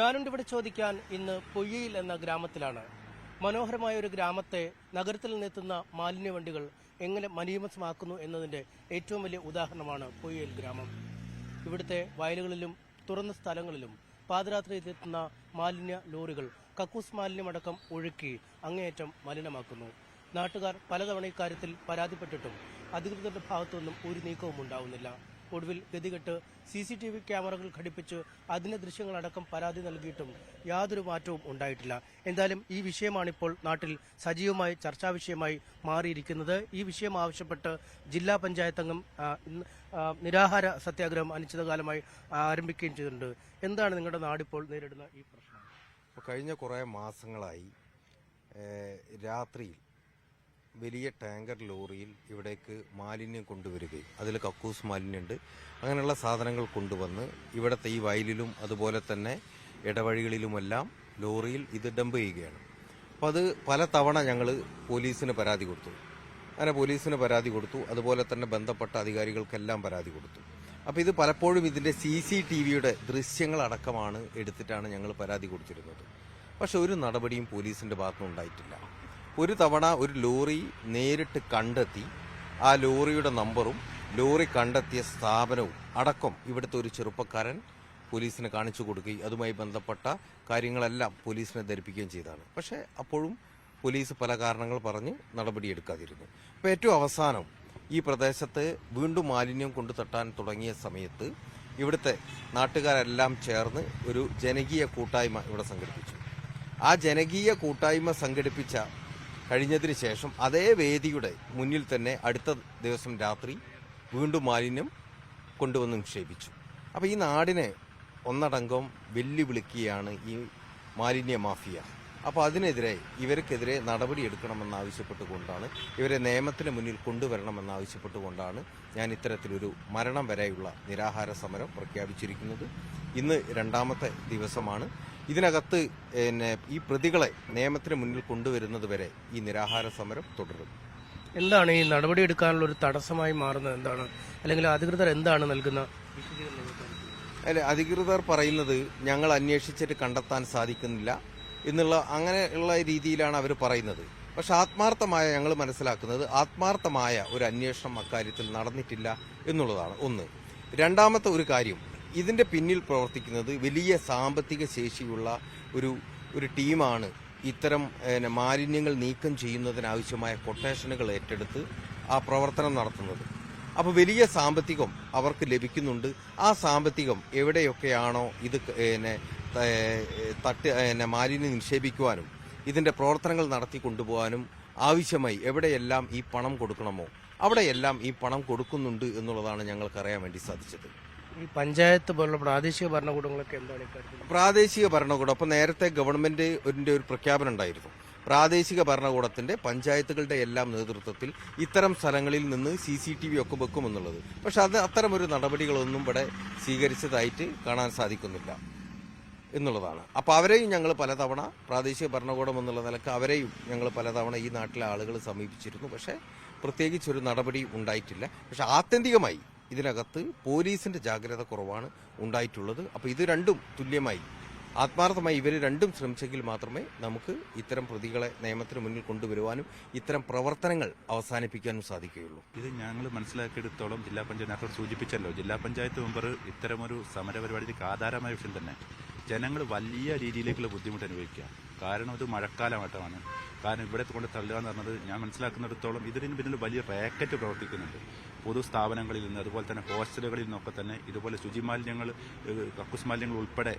ഞാനുണ്ട് ഇവിടെ ചോദിക്കാൻ ഇന്ന് പൊയ്യയിൽ എന്ന ഗ്രാമത്തിലാണ്. മനോഹരമായ ഒരു ഗ്രാമത്തെ നഗരത്തിൽ നിന്നെത്തുന്ന മാലിന്യ വണ്ടികൾ എങ്ങനെ മലീമസമാക്കുന്നു എന്നതിന്റെ ഏറ്റവും വലിയ ഉദാഹരണമാണ് പൊയ്യയിൽ ഗ്രാമം. ഇവിടുത്തെ വയലുകളിലും തുറന്ന സ്ഥലങ്ങളിലും പാദരാത്രിയിലെത്തുന്ന മാലിന്യ ലോറികൾ കക്കൂസ് മാലിന്യമടക്കം ഒഴുക്കി അങ്ങേയറ്റം മലിനമാക്കുന്നു. നാട്ടുകാർ പലതവണ ഇക്കാര്യത്തിൽ പരാതിപ്പെട്ടിട്ടും അധികൃതരുടെ ഭാഗത്തുനിന്നും ഒരു നീക്കവും ഉണ്ടാവുന്നില്ല ഒടുവിൽ ഗതികെട്ട് സി സി ടി വി ക്യാമറകൾ ഘടിപ്പിച്ച് അതിന്റെ ദൃശ്യങ്ങളടക്കം പരാതി നൽകിയിട്ടും യാതൊരു മാറ്റവും ഉണ്ടായിട്ടില്ല. എന്തായാലും ഈ വിഷയമാണിപ്പോൾ നാട്ടിൽ സജീവമായി ചർച്ചാ വിഷയമായി മാറിയിരിക്കുന്നത്. ഈ വിഷയം ആവശ്യപ്പെട്ട് ജില്ലാ പഞ്ചായത്ത് അംഗം ആ, ഇന്ന്, ആ, നിരാഹാര സത്യാഗ്രഹം അനിശ്ചിതകാലമായി ആരംഭിക്കുകയും ചെയ്തിട്ടുണ്ട്. എന്താണ് നിങ്ങളുടെ നാടിപ്പോൾ നേരിടുന്ന ഈ പ്രശ്നം? കഴിഞ്ഞ കുറേ മാസങ്ങളായി രാത്രിയിൽ വലിയ ടാങ്കർ ലോറിയിൽ ഇവിടേക്ക് മാലിന്യം കൊണ്ടുവരികയും അതിൽ കക്കൂസ് മാലിന്യമുണ്ട്. അങ്ങനെയുള്ള സാധനങ്ങൾ കൊണ്ടുവന്ന് ഇവിടുത്തെ ഈ വയലിലും അതുപോലെ തന്നെ ഇടവഴികളിലുമെല്ലാം ലോറിയിൽ ഇത് ഡംപ് ചെയ്യുകയാണ്. അപ്പം അത് പല തവണ ഞങ്ങൾ പോലീസിന് പരാതി കൊടുത്തു. അങ്ങനെ പോലീസിന് പരാതി കൊടുത്തു. അതുപോലെ തന്നെ ബന്ധപ്പെട്ട അധികാരികൾക്കെല്ലാം പരാതി കൊടുത്തു. അപ്പോൾ ഇത് പലപ്പോഴും ഇതിന്റെ സി സി ടി വിയുടെ ദൃശ്യങ്ങളടക്കമാണ് എടുത്തിട്ടാണ് ഞങ്ങൾ പരാതി കൊടുത്തിരുന്നത്. പക്ഷെ ഒരു നടപടിയും പോലീസിന്റെ ഭാഗത്തുനിന്ന് ഉണ്ടായിട്ടില്ല ഒരു തവണ ഒരു ലോറി നേരിട്ട് കണ്ടെത്തി ആ ലോറിയുടെ നമ്പറും ലോറി കണ്ടെത്തിയ സ്ഥാപനവും അടക്കം ഇവിടുത്തെ ഒരു ചെറുപ്പക്കാരൻ പോലീസിന് കാണിച്ചു കൊടുക്കുകയും അതുമായി ബന്ധപ്പെട്ട കാര്യങ്ങളെല്ലാം പോലീസിനെ ധരിപ്പിക്കുകയും ചെയ്താണ് പക്ഷേ അപ്പോഴും പോലീസ് പല കാരണങ്ങൾ പറഞ്ഞ് നടപടിയെടുക്കാതിരുന്നു. അപ്പോൾ ഏറ്റവും അവസാനം ഈ പ്രദേശത്ത് വീണ്ടും മാലിന്യം കൊണ്ടു തട്ടാൻ തുടങ്ങിയ സമയത്ത് ഇവിടുത്തെ നാട്ടുകാരെല്ലാം ചേർന്ന് ഒരു ജനകീയ കൂട്ടായ്മ ഇവിടെ സംഘടിപ്പിച്ചു. ആ ജനകീയ കൂട്ടായ്മ സംഘടിപ്പിച്ച കഴിഞ്ഞതിന് ശേഷം അതേ വേദിയുടെ മുന്നിൽ തന്നെ അടുത്ത ദിവസം രാത്രി വീണ്ടും മാലിന്യം കൊണ്ടുവന്ന് നിക്ഷേപിച്ചു. അപ്പോൾ ഈ നാടിനെ ഒന്നടങ്കം വെല്ലുവിളിക്കുകയാണ് ഈ മാലിന്യ മാഫിയ. അപ്പോൾ അതിനെതിരെ ഇവർക്കെതിരെ നടപടി എടുക്കണമെന്ന് ആവശ്യപ്പെട്ടുകൊണ്ടാണ് ഇവരെ നിയമത്തിന് മുന്നിൽ കൊണ്ടുവരണമെന്നാവശ്യപ്പെട്ടുകൊണ്ടാണ് ഞാൻ ഇത്തരത്തിലൊരു മരണം വരെയുള്ള നിരാഹാര സമരം പ്രഖ്യാപിച്ചിരിക്കുന്നത്. ഇന്ന് രണ്ടാമത്തെ ദിവസമാണ്. ഇതിനകത്ത് പിന്നെ ഈ പ്രതികളെ നിയമത്തിന് മുന്നിൽ കൊണ്ടുവരുന്നത് വരെ ഈ നിരാഹാര സമരം തുടരും. എന്താണ് ഈ നടപടി എടുക്കാനുള്ള ഒരു തടസ്സമായി മാറുന്നത് എന്താണ്? അല്ലെങ്കിൽ അധികൃതർ എന്താണ് നൽകുന്ന അല്ല അല്ലെ അധികൃതർ പറയുന്നത് ഞങ്ങൾ അന്വേഷിച്ചിട്ട് കണ്ടെത്താൻ സാധിക്കുന്നില്ല എന്നുള്ള അങ്ങനെയുള്ള രീതിയിലാണ് അവർ പറയുന്നത്. പക്ഷെ ആത്മാർത്ഥമായ ഞങ്ങൾ മനസ്സിലാക്കുന്നത് ആത്മാർത്ഥമായ ഒരു അന്വേഷണം അക്കാര്യത്തിൽ നടന്നിട്ടില്ല എന്നുള്ളതാണ് ഒന്ന്. രണ്ടാമത്തെ ഒരു കാര്യം ഇതിന്റെ പിന്നിൽ പ്രവർത്തിക്കുന്നത് വലിയ സാമ്പത്തിക ശേഷിയുള്ള ഒരു ഒരു ടീമാണ് ഇത്തരം മാലിന്യങ്ങൾ നീക്കം ചെയ്യുന്നതിനാവശ്യമായ കൊട്ടേഷനുകൾ ഏറ്റെടുത്ത് ആ പ്രവർത്തനം നടത്തുന്നത്. അപ്പോൾ വലിയ സാമ്പത്തികം അവർക്ക് ലഭിക്കുന്നുണ്ട്. ആ സാമ്പത്തികം എവിടെയൊക്കെയാണോ ഇത് പിന്നെ തട്ട് പിന്നെ മാലിന്യം നിക്ഷേപിക്കുവാനും ഇതിന്റെ പ്രവർത്തനങ്ങൾ നടത്തി കൊണ്ടുപോകാനും ആവശ്യമായി എവിടെയെല്ലാം ഈ പണം കൊടുക്കണമോ അവിടെയെല്ലാം ഈ പണം കൊടുക്കുന്നുണ്ട് എന്നുള്ളതാണ് ഞങ്ങൾക്ക് അറിയാൻ വേണ്ടി സാധിച്ചത്. ഈ പഞ്ചായത്ത് പോലുള്ള പ്രാദേശിക ഭരണകൂടങ്ങളൊക്കെ എന്താണ് ഇക്കാര്യത്തിൽ പ്രാദേശിക ഭരണകൂടം അപ്പൊ നേരത്തെ ഗവൺമെന്റിന്റെ ഒരു പ്രഖ്യാപനം ഉണ്ടായിരുന്നു. പ്രാദേശിക ഭരണകൂടത്തിന്റെ പഞ്ചായത്തുകളുടെ എല്ലാം നേതൃത്വത്തിൽ ഇത്തരം സ്ഥലങ്ങളിൽ നിന്ന് സി സി ടി വി ഒക്കെ വെക്കുമെന്നുള്ളത് പക്ഷെ അത് അത്തരം ഒരു നടപടികളൊന്നും ഇവിടെ സ്വീകരിച്ചതായിട്ട് കാണാൻ സാധിക്കുന്നില്ല എന്നുള്ളതാണ്. അപ്പോൾ അവരെയും ഞങ്ങൾ പലതവണ പ്രാദേശിക ഭരണകൂടം എന്നുള്ള നിലയ്ക്ക് അവരെയും ഞങ്ങൾ പലതവണ ഈ നാട്ടിലെ ആളുകൾ സമീപിച്ചിരുന്നു. പക്ഷേ പ്രത്യേകിച്ചൊരു നടപടി ഉണ്ടായിട്ടില്ല. പക്ഷെ ആത്യന്തികമായി ഇതിനകത്ത് പോലീസിന്റെ ജാഗ്രത കുറവാണ് ഉണ്ടായിട്ടുള്ളത്. അപ്പോൾ ഇത് രണ്ടും തുല്യമായി. ആത്മാർത്ഥമായി ഇവർ രണ്ടും ശ്രമിച്ചെങ്കിൽ മാത്രമേ നമുക്ക് ഇത്തരം പ്രതികളെ നിയമത്തിന് മുന്നിൽ കൊണ്ടുവരുവാനും ഇത്തരം പ്രവർത്തനങ്ങൾ അവസാനിപ്പിക്കാനും സാധിക്കുകയുള്ളൂ. ഇത് ഞങ്ങൾ മനസ്സിലാക്കിയെടുത്തോളം ജില്ലാ പഞ്ചായത്ത് നേരത്തെ സൂചിപ്പിച്ചല്ലോ. ജില്ലാ പഞ്ചായത്ത് മെമ്പർ ഇത്തരമൊരു സമരപരിപാടിക്ക് ആധാരമായ വിഷയം തന്നെ. ജനങ്ങൾ വലിയ രീതിയിലേക്കുള്ള ബുദ്ധിമുട്ട് അനുഭവിക്കുക. കാരണം ഇത് മഴക്കാലമായിട്ടാണ്. കാരണം ഇവിടെ കൊണ്ട് തള്ളുക എന്ന് പറഞ്ഞത് ഞാൻ മനസ്സിലാക്കുന്നിടത്തോളം ഇതിന് പിന്നിൽ വലിയ റാക്കറ്റ് പ്രവർത്തിക്കുന്നുണ്ട്. പൊതു സ്ഥാപനങ്ങളിൽ നിന്ന് അതുപോലെ തന്നെ ഹോസ്റ്റലുകളിൽ നിന്നൊക്കെ തന്നെ ഇതുപോലെ ശുചിമാലിന്യങ്ങൾ കക്കൂസ് മാലിന്യങ്ങൾ ഉൾപ്പെടെ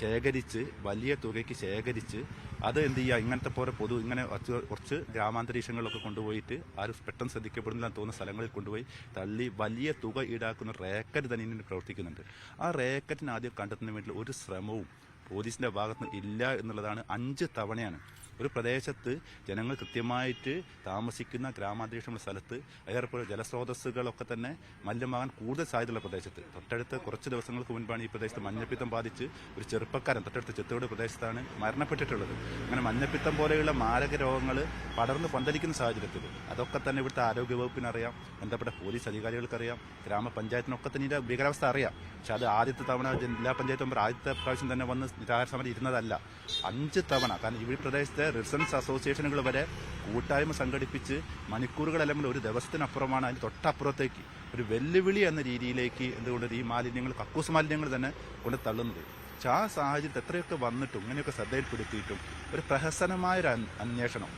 ശേഖരിച്ച് വലിയ തുകയ്ക്ക് ശേഖരിച്ച് അത് എന്ത് ചെയ്യുക ഇങ്ങനത്തെ പോലെ പൊതു ഇങ്ങനെ കുറച്ച് ഗ്രാമാന്തരീക്ഷങ്ങളിലൊക്കെ കൊണ്ടുപോയിട്ട് ആരും പെട്ടെന്ന് ശ്രദ്ധിക്കപ്പെടുന്നില്ല തോന്നുന്ന സ്ഥലങ്ങളിൽ കൊണ്ടുപോയി തള്ളി വലിയ തുക ഈടാക്കുന്ന റേക്കറ്റ് തന്നെ ഇതിന് പ്രവർത്തിക്കുന്നുണ്ട്. ആ റേക്കറ്റിന് ആദ്യം കണ്ടെത്തുന്നതിന് വേണ്ടി ഒരു ശ്രമവും പോലീസിന്റെ ഭാഗത്ത് ഇല്ല എന്നുള്ളതാണ് അഞ്ച് തവണയാണ് ഒരു പ്രദേശത്ത് ജനങ്ങൾ കൃത്യമായിട്ട് താമസിക്കുന്ന ഗ്രാമാന്തരീക്ഷമുള്ള സ്ഥലത്ത് ഏറെക്കുറെ ജലസ്രോതസ്സുകളൊക്കെ തന്നെ മലിനമാകാൻ കൂടുതൽ സാധ്യതയുള്ള പ്രദേശത്ത്. തൊട്ടടുത്ത കുറച്ച് ദിവസങ്ങൾക്ക് മുൻപാണ് ഈ പ്രദേശത്ത് മഞ്ഞപ്പിത്തം ബാധിച്ച് ഒരു ചെറുപ്പക്കാരൻ തൊട്ടടുത്ത് ചെത്തോട് പ്രദേശത്താണ് മരണപ്പെട്ടിട്ടുള്ളത്. അങ്ങനെ മഞ്ഞപ്പിത്തം പോലെയുള്ള മാരക രോഗങ്ങൾ പടർന്ന് പന്തലിക്കുന്ന സാഹചര്യത്തിൽ അതൊക്കെ തന്നെ ഇവിടുത്തെ ആരോഗ്യവകുപ്പിനറിയാം ബന്ധപ്പെട്ട പോലീസ് അധികാരികൾക്കറിയാം ഗ്രാമപഞ്ചായത്തിനൊക്കെ തന്നെ ഇതിന്റെ ഭീകരാവസ്ഥ അറിയാം. പക്ഷെ അത് ആദ്യത്തെ തവണ ജില്ലാ പഞ്ചായത്ത് മെമ്പർ ആദ്യത്തെ പ്രാവശ്യം തന്നെ വന്ന് നിരാഹാര സമരം ഇരുന്നതല്ല. അഞ്ച് തവണ കാരണം ഈ പ്രദേശത്തെ റെസിഡൻസ് അസോസിയേഷനുകൾ വരെ കൂട്ടായ്മ സംഘടിപ്പിച്ച് മണിക്കൂറുകളല്ലെങ്കിൽ ഒരു ദിവസത്തിനപ്പുറമാണ് അതിന് തൊട്ടപ്പുറത്തേക്ക് ഒരു വെല്ലുവിളി എന്ന രീതിയിലേക്ക് എന്തുകൊണ്ട് ഈ മാലിന്യങ്ങൾ കക്കൂസ് മാലിന്യങ്ങൾ തന്നെ കൊണ്ട് തള്ളുന്നത്. ആ സാഹചര്യത്തിൽ എത്രയൊക്കെ വന്നിട്ടും ഇങ്ങനെയൊക്കെ ശ്രദ്ധയിൽപ്പെടുത്തിയിട്ടും ഒരു പ്രഹസനമായ ഒരു അന്വേഷണം.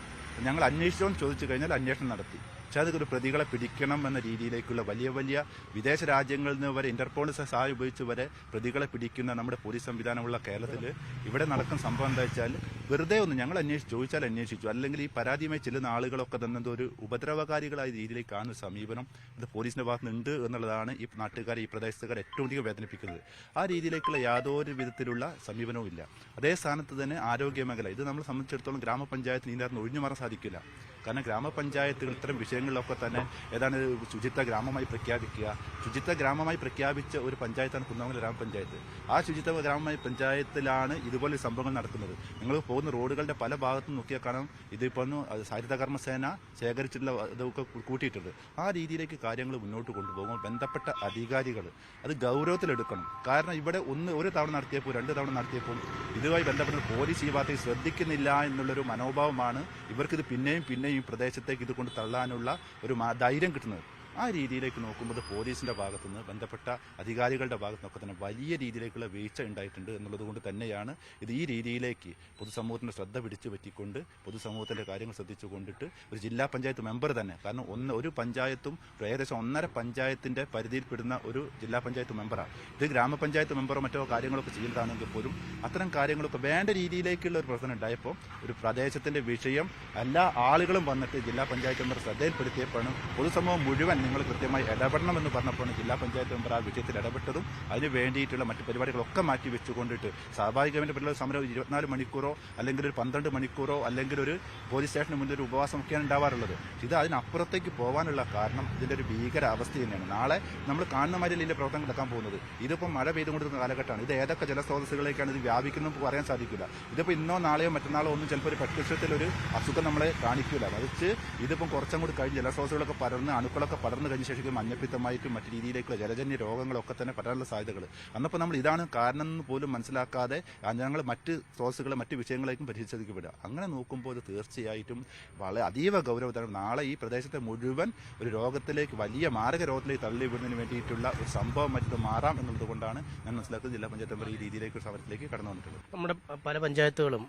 ഞങ്ങൾ അന്വേഷിച്ചോന്ന് ചോദിച്ചു കഴിഞ്ഞാൽ അന്വേഷണം നടത്തി. പക്ഷെ ഒരു പ്രതികളെ പിടിക്കണം എന്ന രീതിയിലേക്കുള്ള വലിയ വലിയ വിദേശ രാജ്യങ്ങളിൽ നിന്ന് വരെ ഇന്റർപോളിന്റെ സഹായം ഉപയോഗിച്ച് വരെ പ്രതികളെ പിടിക്കുന്ന നമ്മുടെ പോലീസ് സംവിധാനമുള്ള കേരളത്തിൽ ഇവിടെ നടക്കുന്ന സംഭവം എന്താ വെച്ചാൽ വെറുതെ ഒന്ന് ഞങ്ങൾ അന്വേഷിച്ച് ചോദിച്ചാൽ അന്വേഷിച്ചു. അല്ലെങ്കിൽ ഈ പരാതിയുമായി ചെല്ലുന്ന ആളുകളൊക്കെ തന്നെ ഒരു ഉപദ്രവകാരികളായ രീതിയിലേക്ക് കാണുന്ന ഒരു സമീപനം ഇത് പോലീസിന്റെ ഭാഗത്ത് ഉണ്ട് എന്നുള്ളതാണ് ഈ നാട്ടുകാരെ ഈ പ്രദേശത്തുകാർ ഏറ്റവും അധികം വേദനിപ്പിക്കുന്നത്. ആ രീതിയിലേക്കുള്ള യാതൊരു വിധത്തിലുള്ള സമീപനവും ഇല്ല. അതേ സ്ഥാനത്ത് തന്നെ ആരോഗ്യ മേഖല ഇത് നമ്മളെ സംബന്ധിച്ചിടത്തോളം ഗ്രാമപഞ്ചായത്തിന് ഇതിനകത്ത് ഒഴിഞ്ഞു മാറാൻ സാധിക്കില്ല. കാരണം ഗ്രാമപഞ്ചായത്തുകൾ ഇത്തരം വിഷയങ്ങളിലൊക്കെ തന്നെ ഏതാണ് ശുചിത്വ ഗ്രാമമായി പ്രഖ്യാപിക്കുക. ശുചിത്വ ഗ്രാമമായി പ്രഖ്യാപിച്ച ഒരു പഞ്ചായത്താണ് കുന്നമംഗലം ഗ്രാമപഞ്ചായത്ത്. ആ ശുചിത്വ ഗ്രാമമായ പഞ്ചായത്തിലാണ് ഇതുപോലെ സംഭവങ്ങൾ നടക്കുന്നത് നിങ്ങൾ പോകുന്ന റോഡുകളുടെ പല ഭാഗത്തും നോക്കിയാൽ കാണാം ഇതിപ്പോൾ ഒന്ന് അത് ഹരിത കർമ്മസേന ശേഖരിച്ചിട്ടുള്ള ഇതൊക്കെ കൂട്ടിയിട്ടുണ്ട്. ആ രീതിയിലേക്ക് കാര്യങ്ങൾ മുന്നോട്ട് കൊണ്ടുപോകുമ്പോൾ ബന്ധപ്പെട്ട അധികാരികൾ അത് ഗൗരവത്തിലെടുക്കണം. കാരണം ഇവിടെ ഒന്ന് ഒരു തവണ നടത്തിയപ്പോൾ രണ്ട് തവണ നടത്തിയപ്പോൾ ഇതുമായി ബന്ധപ്പെട്ട പോലീസ് ഈ ഭാഗത്തേക്ക് ശ്രദ്ധിക്കുന്നില്ല എന്നുള്ളൊരു മനോഭാവമാണ് ഇവർക്കിത് പിന്നെയും പിന്നെയും ഈ പ്രദേശത്തേക്ക് ഇത് കൊണ്ട് തള്ളാനുള്ള ഒരു ധൈര്യം കിട്ടുന്നത്. ആ രീതിയിലേക്ക് നോക്കുമ്പോൾ പോലീസിന്റെ ഭാഗത്തുനിന്ന് ബന്ധപ്പെട്ട അധികാരികളുടെ ഭാഗത്തുനിന്നൊക്കെ തന്നെ വലിയ രീതിയിലേക്കുള്ള വീഴ്ച ഉണ്ടായിട്ടുണ്ട് എന്നുള്ളതുകൊണ്ട് തന്നെയാണ് ഇത് ഈ രീതിയിലേക്ക് പൊതുസമൂഹത്തിന്റെ ശ്രദ്ധ പിടിച്ചു പറ്റിക്കൊണ്ട് പൊതുസമൂഹത്തിന്റെ കാര്യങ്ങൾ ശ്രദ്ധിച്ചു കൊണ്ടിട്ട് ഒരു ജില്ലാ പഞ്ചായത്ത് മെമ്പർ തന്നെ കാരണം ഒന്ന് ഒരു പഞ്ചായത്തും ഏകദേശം ഒന്നര പഞ്ചായത്തിന്റെ പരിധിയിൽപ്പെടുന്ന ഒരു ജില്ലാ പഞ്ചായത്ത് മെമ്പറാണ്. ഇത് ഗ്രാമപഞ്ചായത്ത് മെമ്പറോ മറ്റോ കാര്യങ്ങളൊക്കെ ചെയ്യുന്നതാണെങ്കിൽ പോലും അത്തരം കാര്യങ്ങളൊക്കെ വേണ്ട രീതിയിലേക്കുള്ള ഒരു പ്രവർത്തനം ഉണ്ടായപ്പോൾ ഒരു പ്രദേശത്തിന്റെ വിഷയം എല്ലാ ആളുകളും വന്നിട്ട് ജില്ലാ പഞ്ചായത്ത് മെമ്പർ ശ്രദ്ധയിൽപ്പെടുത്തിയപ്പോഴാണ് പൊതുസമൂഹം മുഴുവൻ നിങ്ങൾ കൃത്യമായി ഇടപെടണമെന്ന് പറഞ്ഞപ്പോഴാണ് ജില്ലാ പഞ്ചായത്ത് മെമ്പർ ആ വിഷയത്തിൽ ഇടപെട്ടതും അതിന് വേണ്ടിയിട്ടുള്ള മറ്റു പരിപാടികളൊക്കെ മാറ്റി വെച്ചുകൊണ്ടിട്ട് സ്വാഭാവികമായിട്ട് പറ്റുള്ള സമരം ഇരുപത്തിനാല് മണിക്കൂറോ അല്ലെങ്കിൽ ഒരു പന്ത്രണ്ട് മണിക്കൂറോ അല്ലെങ്കിൽ ഒരു പോലീസ് സ്റ്റേഷന് മുന്നിൽ ഒരു ഉപവാസമൊക്കെയാണ് ഉണ്ടാവാറുള്ളത്. ഇത് അതിനപ്പുറത്തേക്ക് പോകാനുള്ള കാരണം ഇതിന്റെ ഒരു ഭീകര അവസ്ഥ തന്നെയാണ്. നാളെ നമ്മൾ കാണുന്ന മാതിരി ഇതിന്റെ പ്രവർത്തനം നടക്കാൻ പോകുന്നത്. ഇതിപ്പോൾ മഴ പെയ്തുകൊണ്ടിരുന്ന കാലഘട്ടമാണ്. ഇത് ഏതൊക്കെ ജലസ്രോതസ്സുകളിലേക്കാണ് ഇത് വ്യാപിക്കുന്നത് പറയാൻ സാധിക്കില്ല. ഇതിപ്പോൾ ഇന്നോ നാളെയോ മറ്റന്നാളോ ഒന്നും ചിലപ്പോൾ ഒരു പ്രത്യക്ഷത്തിൽ ഒരു അസുഖം നമ്മളെ കാണിക്കില്ല മറിച്ച് ഇതിപ്പം കുറച്ചും കൂടി കഴിഞ്ഞ് ജലസ്രോതസ്സുകളൊക്കെ പടർന്ന് അണുക്കളൊക്കെ പടർന്നു കഴിഞ്ഞ ശേഷം മഞ്ഞപ്പിത്തമായിട്ടും മറ്റു രീതിയിലേക്കുള്ള ജലജന്യ രോഗങ്ങളൊക്കെ തന്നെ പടരാനുള്ള സാധ്യതകൾ. അന്നപ്പോൾ നമ്മൾ ഇതാണ് കാരണം എന്ന് പോലും മനസ്സിലാക്കാതെ ഞങ്ങൾ മറ്റ് സ്രോതസ്സുകളെ മറ്റ് വിഷയങ്ങളേക്കും പരിശോധിക്കപ്പെടുക. അങ്ങനെ നോക്കുമ്പോൾ ഇത് തീർച്ചയായിട്ടും വളരെ അതീവ ഗൗരവതരം നാളെ ഈ പ്രദേശത്തെ മുഴുവൻ ഒരു രോഗത്തിലേക്ക് വലിയ മാരക രോഗത്തിലേക്ക് തള്ളിവിടുന്നതിന് വേണ്ടിയിട്ടുള്ള ഒരു സംഭവം മറ്റൊന്ന് മാറാം എന്നുള്ളത് കൊണ്ടാണ് ഞാൻ മനസ്സിലാക്കുന്നത് ജില്ലാ പഞ്ചായത്ത് മെമ്പർ ഈ രീതിയിലേക്ക് ഒരു സമരത്തിലേക്ക് കടന്നു വന്നിട്ടുള്ളത്. നമ്മുടെ പല പഞ്ചായത്തുകളും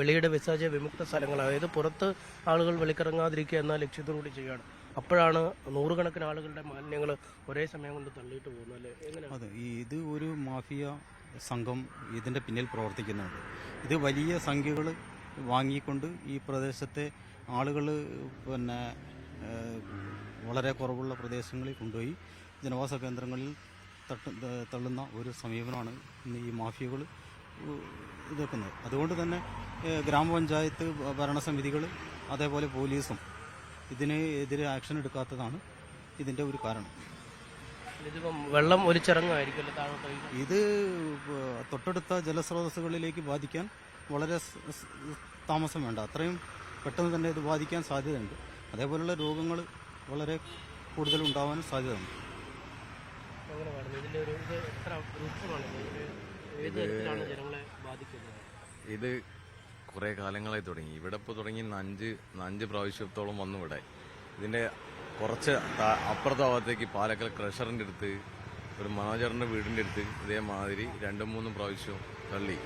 വെളിയുടെ വിസർജ്യ വിമുക്ത സ്ഥലങ്ങൾ അതായത് പുറത്ത് ആളുകൾ വെളിക്കിറങ്ങാതിരിക്കുക എന്ന ലക്ഷ്യത്തോടുകൂടി ചെയ്യുകയാണ്. അപ്പോഴാണ് നൂറുകണക്കിന് ആളുകളുടെ മാലിന്യങ്ങൾ ഒരേ സമയം കൊണ്ട് തള്ളിയിട്ട് പോകുന്നത് അല്ലേ? അതെ ഇത് ഒരു മാഫിയ സംഘം ഇതിന്റെ പിന്നിൽ പ്രവർത്തിക്കുന്നുണ്ട്. ഇത് വലിയ സംഖ്യകൾ വാങ്ങിക്കൊണ്ട് ഈ പ്രദേശത്തെ ആളുകൾ പിന്നെ വളരെ കുറവുള്ള പ്രദേശങ്ങളിൽ കൊണ്ടുപോയി ജനവാസ കേന്ദ്രങ്ങളിൽ തട്ട് തള്ളുന്ന ഒരു സമീപനമാണ് ഇന്ന് ഈ മാഫിയകൾ ഇതെക്കുന്നത്. അതുകൊണ്ട് തന്നെ ഗ്രാമപഞ്ചായത്ത് ഭരണസമിതികൾ അതേപോലെ പോലീസും ഇതിന് എതിരെ ആക്ഷൻ എടുക്കാത്തതാണ് ഇതിന്റെ ഒരു കാരണം. വെള്ളം ഒരു ഇത് തൊട്ടടുത്ത ജലസ്രോതസ്സുകളിലേക്ക് ബാധിക്കാൻ വളരെ താമസം വേണ്ട. അത്രയും പെട്ടെന്ന് തന്നെ ഇത് ബാധിക്കാൻ സാധ്യതയുണ്ട്. അതേപോലെയുള്ള രോഗങ്ങൾ വളരെ കൂടുതൽ ഉണ്ടാവാനും സാധ്യതയുണ്ട്. ഇത് കുറേ കാലങ്ങളായി തുടങ്ങി. ഇവിടെ ഇപ്പോൾ തുടങ്ങി അഞ്ച് അഞ്ച് പ്രാവശ്യത്തോളം വന്നു ഇവിടെ. ഇതിന്റെ കുറച്ച് അപ്പുറത്തെ ഭാഗത്തേക്ക് പാലക്കൽ ക്രഷറിന്റെ അടുത്ത് ഒരു മാനേജറിന്റെ വീടിന്റെ അടുത്ത് ഇതേമാതിരി രണ്ടും മൂന്നും പ്രാവശ്യവും തള്ളി.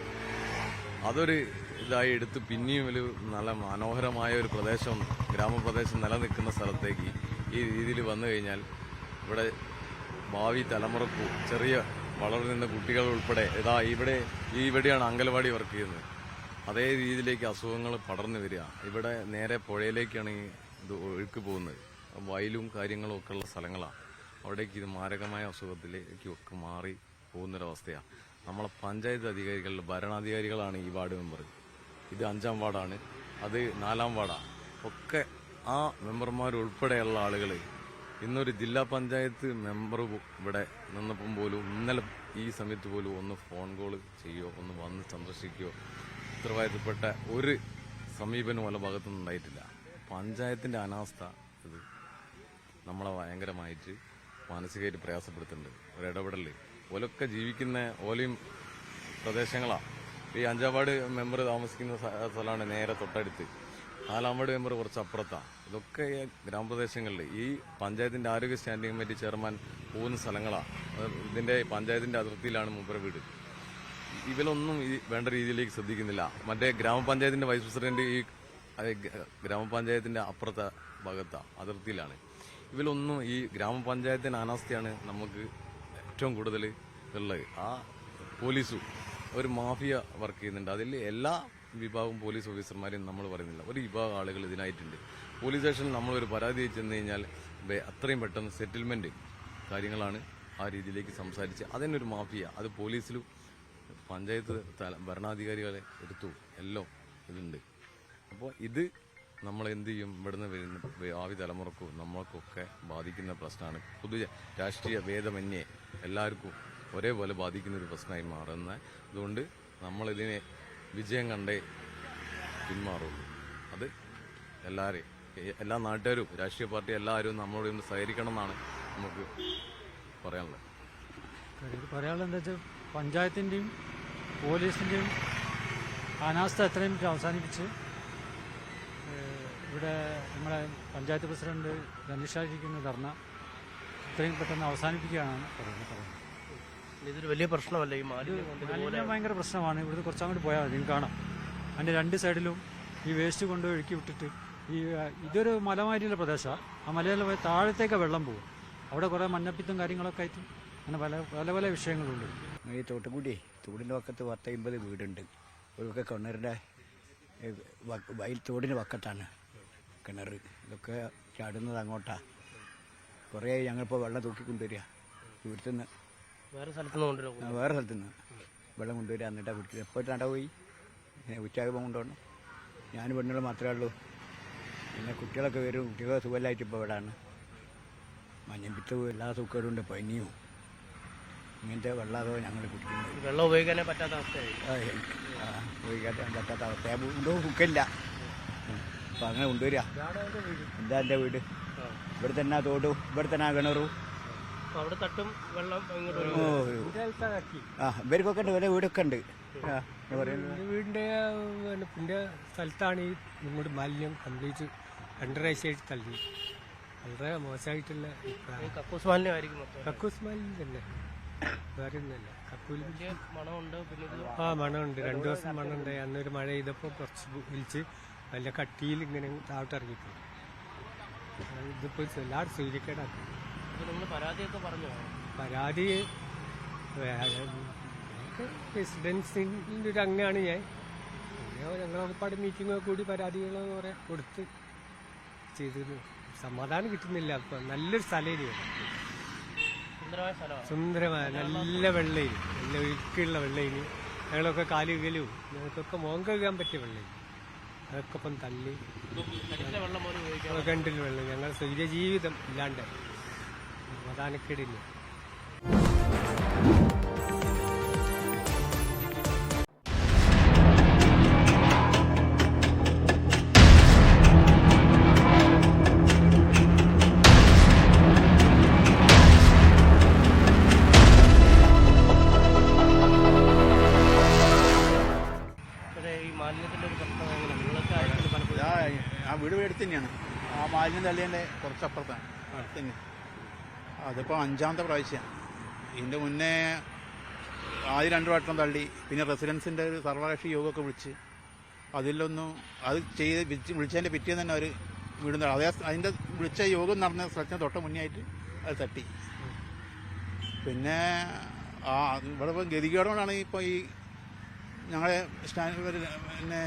അതൊരു ഇതായി എടുത്ത് പിന്നെയും ഒരു നല്ല മനോഹരമായ ഒരു പ്രദേശം ഗ്രാമപ്രദേശം നിലനിൽക്കുന്ന സ്ഥലത്തേക്ക് ഈ രീതിയിൽ വന്നു കഴിഞ്ഞാൽ ഇവിടെ ഭാവി തലമുറയ്ക്ക് ചെറിയ വളർന്നു നിന്ന കുട്ടികൾ ഉൾപ്പെടെ ഇതാ ഇവിടെ ഈ ഇവിടെയാണ് അംഗൻവാടി വർക്ക് ചെയ്യുന്നത്. അതേ രീതിയിലേക്ക് അസുഖങ്ങൾ പടർന്നു വരിക. ഇവിടെ നേരെ പുഴയിലേക്കാണ് ഇത് ഒഴുക്ക് പോകുന്നത്. വയലും കാര്യങ്ങളും ഒക്കെ ഉള്ള സ്ഥലങ്ങളാണ് അവിടേക്ക് ഇത് മാരകമായ അസുഖത്തിലേക്ക് ഒക്കെ മാറി പോകുന്നൊരവസ്ഥയാണ് നമ്മളെ പഞ്ചായത്ത് അധികാരികൾ ഭരണാധികാരികളാണ് ഈ വാർഡ് മെമ്പർ ഇത് അഞ്ചാം വാർഡാണ്. അത് നാലാം വാർഡാണ് ഒക്കെ ആ മെമ്പർമാരുൾപ്പെടെയുള്ള ആളുകൾ ഇന്നൊരു ജില്ലാ പഞ്ചായത്ത് മെമ്പർ ഇവിടെ നിന്നപ്പം പോലും ഇന്നലെ ഈ സമയത്ത് പോലും ഒന്ന് ഫോൺ കോൾ ചെയ്യോ ഒന്ന് വന്ന് സന്ദർശിക്കുകയോ ഉത്തരവാദിത്തപ്പെട്ട ഒരു സമീപനവും അല്ല ഭാഗത്തുനിന്നും ഉണ്ടായിട്ടില്ല. പഞ്ചായത്തിന്റെ അനാസ്ഥ ഇത് നമ്മളെ ഭയങ്കരമായിട്ട് മാനസികമായിട്ട് പ്രയാസപ്പെടുത്തുന്നുണ്ട്. ഒരു ഇടപെടൽ ഓലൊക്കെ ജീവിക്കുന്ന ഓലയും പ്രദേശങ്ങളാണ് ഈ അഞ്ചാം വാർഡ് മെമ്പർ താമസിക്കുന്ന സ്ഥ- സ്ഥലമാണ് നേരെ തൊട്ടടുത്ത്. നാലാം മെമ്പർ കുറച്ച് അപ്പുറത്താണ് ഇതൊക്കെ ഗ്രാമപ്രദേശങ്ങളിൽ ഈ പഞ്ചായത്തിന്റെ ആരോഗ്യ സ്റ്റാൻഡിംഗ് കമ്മിറ്റി ചെയർമാൻ പോകുന്ന സ്ഥലങ്ങളാണ് ഇതിന്റെ പഞ്ചായത്തിന്റെ അതിർത്തിയിലാണ് മൂപ്പര വീട്. ഇവരൊന്നും ഈ വേണ്ട രീതിയിലേക്ക് ശ്രദ്ധിക്കുന്നില്ല. മറ്റേ ഗ്രാമപഞ്ചായത്തിന്റെ വൈസ് പ്രസിഡന്റ് ഈ ഗ്രാമപഞ്ചായത്തിന്റെ അപ്പുറത്തെ ഭാഗത്താണ് അതിർത്തിയിലാണ്. ഇവരൊന്നും ഈ ഗ്രാമപഞ്ചായത്തിന്റെ അനാസ്ഥയാണ് നമുക്ക് ഏറ്റവും കൂടുതൽ ഉള്ളത്. ആ പോലീസും ഒരു മാഫിയ വർക്ക് ചെയ്യുന്നുണ്ട്. അതിൽ എല്ലാ വിഭാഗം പോലീസ് ഓഫീസർമാരെയും നമ്മൾ പറയുന്നില്ല. ഒരു വിഭാഗം ആളുകൾ ഇതിനായിട്ടുണ്ട്. പോലീസ് സ്റ്റേഷനിൽ നമ്മളൊരു പരാതി ചെന്ന് കഴിഞ്ഞാൽ അത്രയും പെട്ടെന്ന് സെറ്റിൽമെന്റ് കാര്യങ്ങളാണ് ആ രീതിയിലേക്ക് സംസാരിച്ച്. അതിനൊരു മാഫിയ അത് പോലീസിലും പഞ്ചായത്ത് തല ഭരണാധികാരികളെ എടുത്തു. എല്ലാം ഇതുണ്ട് അപ്പോൾ ഇത് നമ്മൾ എന്ത് ചെയ്യും? ഇവിടുന്ന് വരുന്ന ഭാവി തലമുറക്കും നമ്മൾക്കൊക്കെ ബാധിക്കുന്ന പ്രശ്നമാണ്. പൊതു രാഷ്ട്രീയ ഭേദമന്യേ എല്ലാവർക്കും ഒരേപോലെ ബാധിക്കുന്ന ഒരു പ്രശ്നമായി മാറുന്ന അതുകൊണ്ട് നമ്മളിതിനെ വിജയം കണ്ടേ പിന്മാറുള്ളൂ. അത് എല്ലാവരെയും എല്ലാ നാട്ടുകാരും രാഷ്ട്രീയ പാർട്ടി എല്ലാവരും നമ്മളോട് സഹകരിക്കണം എന്നാണ് നമുക്ക് പറയാനുള്ളത്. പറയാനുള്ളത് എന്താ വെച്ചാൽ പഞ്ചായത്തിന്റെയും പോലീസിന്റെയും അനാസ്ഥ എത്രയും അവസാനിപ്പിച്ച് ഇവിടെ നമ്മളെ പഞ്ചായത്ത് പ്രസിഡന്റ് ധനുഷായിരിക്കുന്ന ധർണ ഇത്രയും പെട്ടെന്ന് അവസാനിപ്പിക്കുകയാണ് പറയുന്നത്. പറയുന്നത് ഇതൊരു വലിയ പ്രശ്നമല്ല ഈ മാലിന്യം ഭയങ്കര പ്രശ്നമാണ്. ഇവിടുന്ന് കുറച്ചങ്ങോട്ട് പോയാൽ മതി. കാണാം. അതിന്റെ രണ്ട് സൈഡിലും ഈ വേസ്റ്റ് കൊണ്ട് ഒഴുക്കി വിട്ടിട്ട് ഈ ഇതൊരു മലമാരിയുള്ള പ്രദേശമാണ്. ആ മലയിൽ പോയി താഴത്തേക്ക് വെള്ളം പോകും. അവിടെ കുറേ മഞ്ഞപ്പിത്തും കാര്യങ്ങളൊക്കെ ആയിട്ട് അങ്ങനെ പല പല പല വിഷയങ്ങളുണ്ട്. ഈ തോട്ടുകൂടി തോടിന്റെ വക്കത്ത് പത്തമ്പത് വീടുണ്ട്. ഇതൊക്കെ കിണറിന്റെ വയൽ തോടിന്റെ വക്കത്താണ് കിണർ ഇതൊക്കെ ചാടുന്നത് അങ്ങോട്ടാണ് കുറേ ഞങ്ങളിപ്പോൾ വെള്ളം തൂക്കി കൊണ്ടുവരിക ഇവിടുത്തെ നിന്ന് വേറെ സ്ഥലത്തുനിന്ന് വേറെ സ്ഥലത്തു നിന്ന് വെള്ളം കൊണ്ടുവരിക എന്നിട്ടാണ് കുടിക്കുന്നത് എപ്പോൾ നട പോയി? ഉച്ചയാകുമ്പോൾ കൊണ്ടുപോകണം ഞാൻ പെണ്ണുകൾ മാത്രമേ ഉള്ളൂ. പിന്നെ കുട്ടികളൊക്കെ വരും. കുട്ടികളൊക്കെ സുഖമില്ലായിട്ട് ഇപ്പോൾ ഇവിടെയാണ് മഞ്ഞപ്പിത്തവും എല്ലാ സുഖമുണ്ട് പനിയും ഇങ്ങനത്തെ വെള്ളമോ ഞങ്ങൾ കുടിക്കുന്നത്. വെള്ളം ഉപയോഗിക്കാനേ പറ്റാത്ത അവസ്ഥയായി. ഉപയോഗിക്കാൻ പറ്റാത്ത അവസ്ഥ. ഉണ്ടോ? കുക്കില്ല അപ്പം അങ്ങനെ കൊണ്ടുവരിക എന്താ എന്റെ വീട്? ഇവിടെ തന്നെ തോട്ടു. തോടും ഇവിടെ തന്നെ ആ കിണറും. അവിടെ തട്ടും വെള്ളം ഇങ്ങോട്ട് ഓ ഒഴുകും. ആ ഇവർക്കൊക്കെ ഉണ്ട്. ഇവരെ വീടൊക്കെ ഉണ്ട്. വീടിന്റെ പിന്നെ സ്ഥലത്താണ് ഈ ഇങ്ങോട്ട് മാലിന്യം കംപ്ലീറ്റ് രണ്ടരാഴ്ചയായിട്ട് തള്ളി. വളരെ മോശമായിട്ടുള്ള കക്കൂസ് മാലിന്യം ആയിരിക്കും കക്കൂസ് മാലിന്യം തന്നെ. മണമുണ്ട് പിന്നെ ആ മണമുണ്ട്. രണ്ടു ദിവസം മണമുണ്ട്. അന്നൊരു മഴ ചെയ്തപ്പോൾ കുറച്ച് വിളിച്ച് നല്ല കട്ടിയിൽ ഇങ്ങനെ താഴോട്ട് ഇറങ്ങിപ്പോയി. ഇതിപ്പോൾ എല്ലാവരും സൂര്യക്കേടാക്കി. പരാതി റെസിഡൻസിന്റെ ഒരു അങ്ങനെയാണ് ഞാൻ. പിന്നെ ഒരുപാട് മീറ്റിംഗ് കൂടി പരാതികളെന്ന് പറയാം കൊടുത്ത് ചെയ്തിരുന്നു സമാധാനം കിട്ടുന്നില്ല. അപ്പൊ നല്ലൊരു സ്ഥലം സുന്ദരമായ നല്ല വെള്ളയിൽ നല്ല ഒഴുക്കുള്ള വെള്ളയിൽ. ഞങ്ങളൊക്കെ കാലുകലും ഞങ്ങൾക്കൊക്കെ മോങ്ക കഴുകാൻ പറ്റിയ വെള്ളയിൽ. അതൊക്കെ ഇപ്പം തല്ലി വെള്ളം കണ്ടില്ല വെള്ളം. ഞങ്ങൾ സ്വൈര്യ ജീവിതം ഇല്ലാണ്ട്. സമാധാനക്കേടില്ല അതിപ്പോൾ അഞ്ചാമത്തെ പ്രാവശ്യമാണ് ഇതിന്റെ മുന്നേ ആദ്യം രണ്ട് വട്ടം തള്ളി പിന്നെ റെസിഡൻസിന്റെ ഒരു സർവകക്ഷി യോഗമൊക്കെ വിളിച്ച് അതിലൊന്നും അത് ചെയ്ത് വിളിച്ച് വിളിച്ചതിന്റെ പിറ്റേന്ന് തന്നെ അവർ വിടുന്ന അതേ അതിന്റെ വിളിച്ച യോഗം നടന്ന സ്ഥലത്തിന് തൊട്ട് മുന്നേ ആയിട്ട് അത് തട്ടി. പിന്നെ ആ ഇവിടെ ഇപ്പോൾ ഗതികേടുകൊണ്ടാണ് ഇപ്പോൾ ഈ ഞങ്ങളെ സ്റ്റാൻഡ് പിന്നെ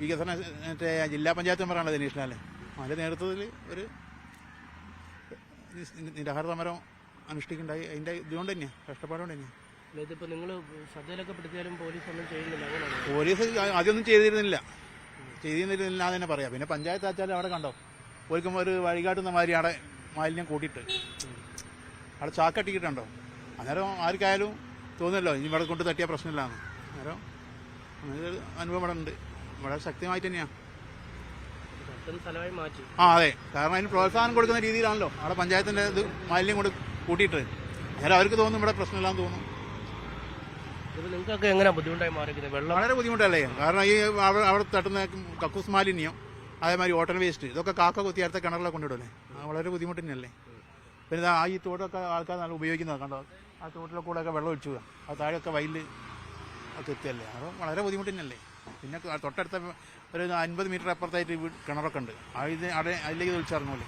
വികസന മറ്റേ ജില്ലാ പഞ്ചായത്ത് മെമ്പറാണ് ദിനേഷ് ലാൽ അതിന്റെ നേതൃത്വത്തിൽ ഒരു നിരാഹാര സമരം അനുഷ്ഠിക്കുന്നുണ്ടായി അതിന്റെ ഇതുകൊണ്ട് തന്നെയാണ് കഷ്ടപ്പാടുകൊണ്ട് തന്നെയാണ് നിങ്ങൾ ശ്രദ്ധയിലൊക്കെ പെടുത്തിയാലും പോലീസ് ഒന്നും ചെയ്യുന്നില്ല. അങ്ങനെയാണ്? പോലീസ് ആദ്യമൊന്നും ചെയ്തിരുന്നില്ല. ചെയ്തിരുന്നില്ല എന്ന് തന്നെ പറയാം. പിന്നെ പഞ്ചായത്ത് ആച്ചാലും അവിടെ കണ്ടോ? ഒരിക്കും ഒരു വഴികാട്ടുന്ന മാതിരി അവിടെ മാലിന്യം കൂട്ടിയിട്ട്. അവിടെ ചാക്കട്ടിക്കിട്ടുണ്ടോ അന്നേരം ആർക്കായാലും തോന്നുമല്ലോ ഇനി ഇവിടെ കൊണ്ട് തട്ടിയ പ്രശ്നമില്ലാന്ന്. അന്നേരം അനുഭവം ഇവിടെ ഉണ്ട്. വളരെ ശക്തമായിട്ട് തന്നെയാണ് ആ അതെ. കാരണം അതിന് പ്രോത്സാഹനം കൊടുക്കുന്ന രീതിയിലാണല്ലോ. അവിടെ പഞ്ചായത്തിന്റെ ഇത് മാലിന്യം കൊണ്ട് കൂട്ടിയിട്ട് അന്നേരം അവർക്ക് തോന്നുന്നു ഇവിടെ പ്രശ്നമില്ലാന്ന് തോന്നുന്നു. ഇത് നിങ്ങൾക്കൊക്കെ എങ്ങനെ ബുദ്ധിമുട്ടായി മാറിയിരിക്കുന്നത്? വെള്ളം വളരെ ബുദ്ധിമുട്ടല്ലേ? കാരണം ഈ അവിടെ അവിടെ തട്ടുന്ന കക്കൂസ് മാലിന്യം അതേമാതിരി വാട്ടർ വേസ്റ്റ് ഇതൊക്കെ കാക്ക കുത്തി അടുത്ത കിണറിലൊക്കെ കൊണ്ടിടല്ലേ വളരെ ബുദ്ധിമുട്ട് തന്നെയല്ലേ? പിന്നെ ആ ഈ തോടൊക്കെ ആൾക്കാർ നല്ല ഉപയോഗിക്കുന്നത് കണ്ടോ? ആ തോട്ടിലെ കൂടെയൊക്കെ വെള്ളം ഒഴിച്ചു ആ താഴെയൊക്കെ വയലിൽ ഒക്കെ എത്തിയല്ലേ? അത് വളരെ ബുദ്ധിമുട്ട് തന്നെയല്ലേ? പിന്നെ തൊട്ടടുത്ത ഒരു അൻപത് മീറ്റർ അപ്പുറത്തായിട്ട് കിണറൊക്കെ ഉണ്ട്. ഇത് അവിടെ അതിലേക്ക് അത്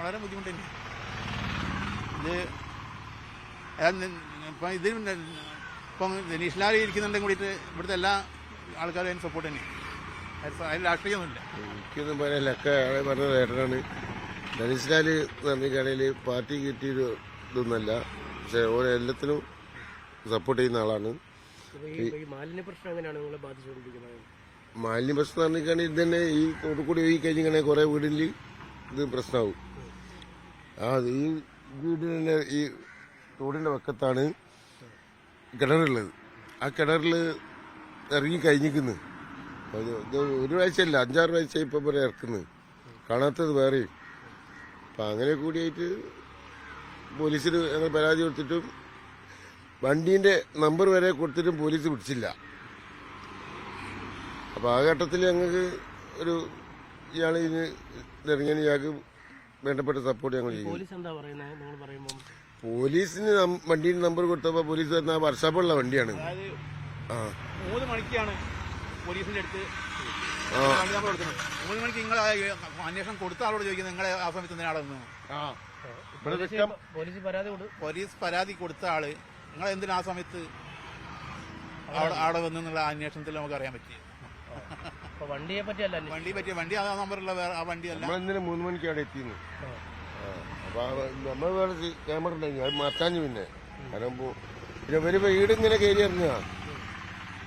വളരെ ബുദ്ധിമുട്ട് തന്നെ ഇത് ഇപ്പം ഇതിൽ ഇപ്പം ജനീഷിലാരി ഇരിക്കുന്നുണ്ടെങ്കിൽ കൂടിയിട്ട് ഇവിടുത്തെ എല്ലാ ആൾക്കാരും അതിന് സപ്പോർട്ട് തന്നെ അതിൽ രാഷ്ട്രീയമൊന്നുമില്ല. എനിക്കൊന്നും പറയാനില്ല. ഒക്കെ ആളെ പറഞ്ഞ നേട്ടനാണ്. ധനുഷ്ലാൽ പറഞ്ഞിട്ടാണെങ്കിൽ പാർട്ടി കിട്ടിയൊരു ഇതൊന്നല്ല പക്ഷെ ഓരോ എല്ലാത്തിനും സപ്പോർട്ട് ചെയ്യുന്ന ആളാണ്. ഈ മാലിന്യ പ്രശ്നം എങ്ങനെയാണ് നിങ്ങളെ ബാധിച്ചുകൊണ്ടിരിക്കുന്നത്? മാലിന്യ പ്രശ്നം പറഞ്ഞിട്ടാണെങ്കിൽ ഇത് തന്നെ ഈ കൂടി ഒഴുകി കഴിഞ്ഞാൽ കുറെ വീടിൽ ഇത് പ്രശ്നമാവും ആ ഈ വീട് തന്നെ ഈ തോടിന്റെ വക്കത്താണ് കിണറുള്ളത്. ആ കിണറിൽ ഇറങ്ങി കഴിഞ്ഞിരിക്കുന്നു. ഒരു വയസ്സല്ല അഞ്ചാറ് ആഴ്ച ഇപ്പൊ വരെ ഇറക്കുന്നത് കാണാത്തത് വേറെയും. അപ്പൊ അങ്ങനെ കൂടിയായിട്ട് പോലീസിന് ഞങ്ങൾ പരാതി കൊടുത്തിട്ടും വണ്ടീന്റെ നമ്പർ വരെ കൊടുത്തിട്ടും പോലീസ് പിടിച്ചില്ല. അപ്പൊ ആ ഘട്ടത്തിൽ ഞങ്ങൾക്ക് ഒരു ഇയാൾ ഇതിന് ഇറങ്ങിയ ഇയാൾക്ക് വേണ്ടപ്പെട്ട സപ്പോർട്ട് ഞങ്ങൾ ചെയ്യും. പോലീസിന് വണ്ടിയുടെ നമ്പർ കൊടുത്തപ്പോ പോലീസ് പറഞ്ഞ വർഷാപ്പുള്ള വണ്ടിയാണ്. ആ. മൂന്ന് മണിക്കാണ് പോലീസിന്റെ അടുത്ത് മൂന്ന് മണിക്ക് നിങ്ങൾ അന്വേഷണം കൊടുത്ത ആളോട് ചോദിക്കുന്നത് നിങ്ങളെ ആ സമയത്ത് പോലീസ് പരാതി കൊടുത്ത ആൾ നിങ്ങൾ എന്തിനാ ആ സമയത്ത് അവിടെ അവിടെ എന്നുള്ള അന്വേഷണത്തിൽ നമുക്ക് അറിയാൻ പറ്റി അപ്പൊ വണ്ടിയെ പറ്റിയല്ല വണ്ടിയെ വണ്ടി പറ്റിയ വണ്ടി ആ നമ്പറുള്ള വേറെ ആ വണ്ടിയല്ല മൂന്ന് മണിക്ക് അവിടെ എത്തിയെന്ന്? അപ്പൊ നമ്മൾ വേറെ ക്യാമറ ഉണ്ടായിരുന്നു അത് മാറ്റാഞ്ഞു പിന്നെ. കാരണം ഇവർ വീട് ഇങ്ങനെ കയറി ഇറങ്ങുക.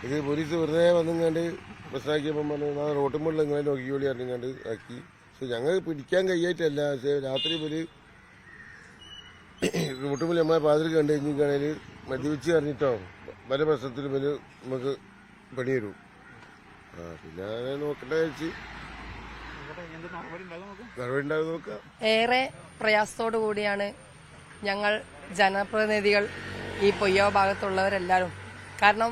ഇത് പോലീസ് വെറുതെ വന്നിങ്ങാണ്ട് പ്രശ്നമാക്കിയപ്പം പറഞ്ഞു നാ റോട്ടും മുകളിൽ ഇങ്ങനെ നോക്കിയോളി അറിഞ്ഞാണ്ട് ആക്കി. പക്ഷെ ഞങ്ങൾ പിടിക്കാൻ കഴിയായിട്ടല്ല. പക്ഷെ രാത്രി ഇവർ റോട്ടുമ്പിൽ നമ്മളെ പാതിരി കണ്ടു കഴിഞ്ഞിട്ടാണെങ്കിൽ മദ്യപിച്ച് അറിഞ്ഞിട്ടോ പല പ്രശ്നത്തിലും ഇവർ നമുക്ക് പണി തരും ആ പിന്നെ അങ്ങനെ നോക്കണ്ട വെച്ച് എന്ത് നടപടി ഉണ്ടാകും നമുക്ക്? നടപടി ഉണ്ടാകും നോക്കാം ഏറെ പ്രയാസത്തോടു കൂടിയാണ് ഞങ്ങൾ ജനപ്രതിനിധികൾ ഈ പൊയ്യോ ഭാഗത്തുള്ളവരെല്ലാവരും കാരണം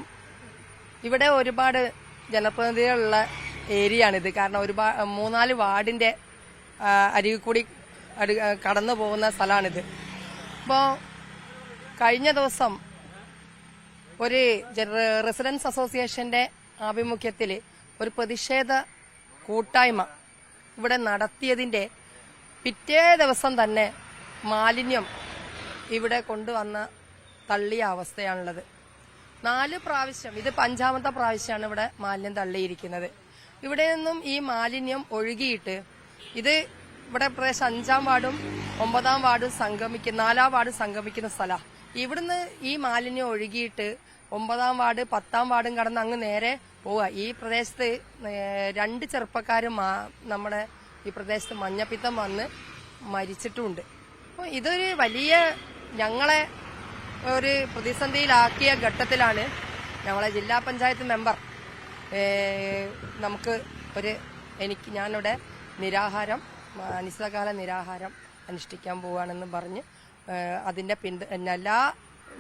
ഇവിടെ ഒരുപാട് ജനപ്രതിനിധികളുള്ള ഏരിയ ആണിത് കാരണം ഒരുപാട് മൂന്നാൽ വാർഡിന്റെ അരികിൽ കൂടി കടന്നു പോകുന്ന സ്ഥലമാണിത്. അപ്പോൾ കഴിഞ്ഞ ദിവസം ഒരു റെസിഡൻസ് അസോസിയേഷന്റെ ആഭിമുഖ്യത്തിൽ ഒരു പ്രതിഷേധ കൂട്ടായ്മ ഇവിടെ നടത്തിയതിന്റെ പിറ്റേ ദിവസം തന്നെ മാലിന്യം ഇവിടെ കൊണ്ടുവന്ന തള്ളിയ അവസ്ഥയാണുള്ളത്. നാല് പ്രാവശ്യം ഇത് അഞ്ചാമത്തെ പ്രാവശ്യമാണ് ഇവിടെ മാലിന്യം തള്ളിയിരിക്കുന്നത്. ഇവിടെ നിന്നും ഈ മാലിന്യം ഒഴുകിയിട്ട് ഇത് ഇവിടെ പ്രദേശം അഞ്ചാം വാർഡും ഒമ്പതാം വാർഡും സംഗമിക്കുന്ന നാലാം വാർഡ് സംഗമിക്കുന്ന സ്ഥലമാണ് ഇവിടുന്ന് ഈ മാലിന്യം ഒഴുകിയിട്ട് ഒമ്പതാം വാർഡ് പത്താം വാർഡും കടന്ന് അങ്ങ് നേരെ പോവുക ഈ പ്രദേശത്ത് രണ്ട് ചെറുപ്പക്കാർ നമ്മുടെ ഈ പ്രദേശത്ത് മഞ്ഞപ്പിത്തം വന്ന് മരിച്ചിട്ടുമുണ്ട് അപ്പോൾ ഇതൊരു വലിയ ഞങ്ങളെ ഒരു പ്രതിസന്ധിയിലാക്കിയ ഘട്ടത്തിലാണ് ഞങ്ങളെ ജില്ലാ പഞ്ചായത്ത് മെമ്പർ നമുക്ക് ഒരു എനിക്ക് ഞാനിവിടെ നിരാഹാരം അനിശ്ചിതകാല നിരാഹാരം അനുഷ്ഠിക്കാൻ പോവുകയാണെന്ന് പറഞ്ഞ് അതിന്റെ പിന്ത എല്ലാ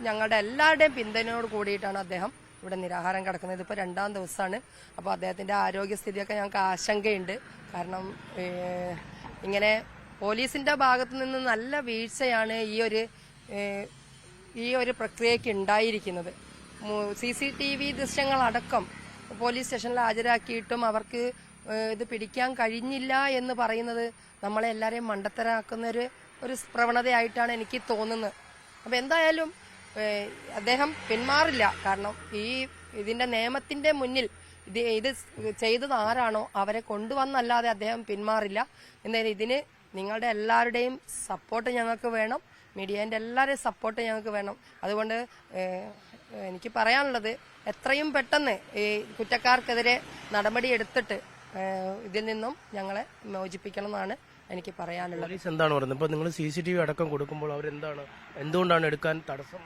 ഞങ്ങളുടെ എല്ലാവരുടെയും പിന്തുണയോട് കൂടിയിട്ടാണ് അദ്ദേഹം ഇവിടെ നിരാഹാരം കിടക്കുന്നത്. ഇതിപ്പോൾ രണ്ടാം ദിവസമാണ്. അപ്പോൾ അദ്ദേഹത്തിന്റെ ആരോഗ്യസ്ഥിതിയൊക്കെ ഞങ്ങൾക്ക് ആശങ്കയുണ്ട്. കാരണം ഇങ്ങനെ പോലീസിന്റെ ഭാഗത്തു നിന്ന് നല്ല വീഴ്ചയാണ് ഈ ഒരു ഈ ഒരു പ്രക്രിയയ്ക്ക് ഉണ്ടായിരിക്കുന്നത്. സി സി ടി വി ദൃശ്യങ്ങളടക്കം പോലീസ് സ്റ്റേഷനിൽ ഹാജരാക്കിയിട്ടും അവർക്ക് ഇത് പിടിക്കാൻ കഴിഞ്ഞില്ല എന്ന് പറയുന്നത് നമ്മളെ എല്ലാവരെയും മണ്ടത്തരാക്കുന്ന ഒരു പ്രവണതയായിട്ടാണ് എനിക്ക് തോന്നുന്നത്. അപ്പം എന്തായാലും അദ്ദേഹം പിന്മാറില്ല. കാരണം ഈ ഇതിന്റെ നിയമത്തിന്റെ മുന്നിൽ ഇത് ഇത് ചെയ്തത് ആരാണോ അവരെ കൊണ്ടുവന്നല്ലാതെ അദ്ദേഹം പിന്മാറില്ല. എന്തായാലും ഇതിന് നിങ്ങളുടെ എല്ലാവരുടെയും സപ്പോർട്ട് ഞങ്ങൾക്ക് വേണം. മീഡിയേന്റെ എല്ലാവരുടെയും സപ്പോർട്ട് ഞങ്ങൾക്ക് വേണം. അതുകൊണ്ട് എനിക്ക് പറയാനുള്ളത് എത്രയും പെട്ടെന്ന് ഈ കുറ്റക്കാർക്കെതിരെ നടപടി എടുത്തിട്ട് ഇതിൽ നിന്നും ഞങ്ങളെ മോചിപ്പിക്കണം എന്നാണ് എനിക്ക് പറയാനുള്ളത്. പോലീസ് എന്താണ് പറയുന്നത്? ഇപ്പൊ നിങ്ങൾ സി സി ടി വി അടക്കം കൊടുക്കുമ്പോൾ അവരെന്താണ് എന്തുകൊണ്ടാണ് എടുക്കാൻ തടസ്സം?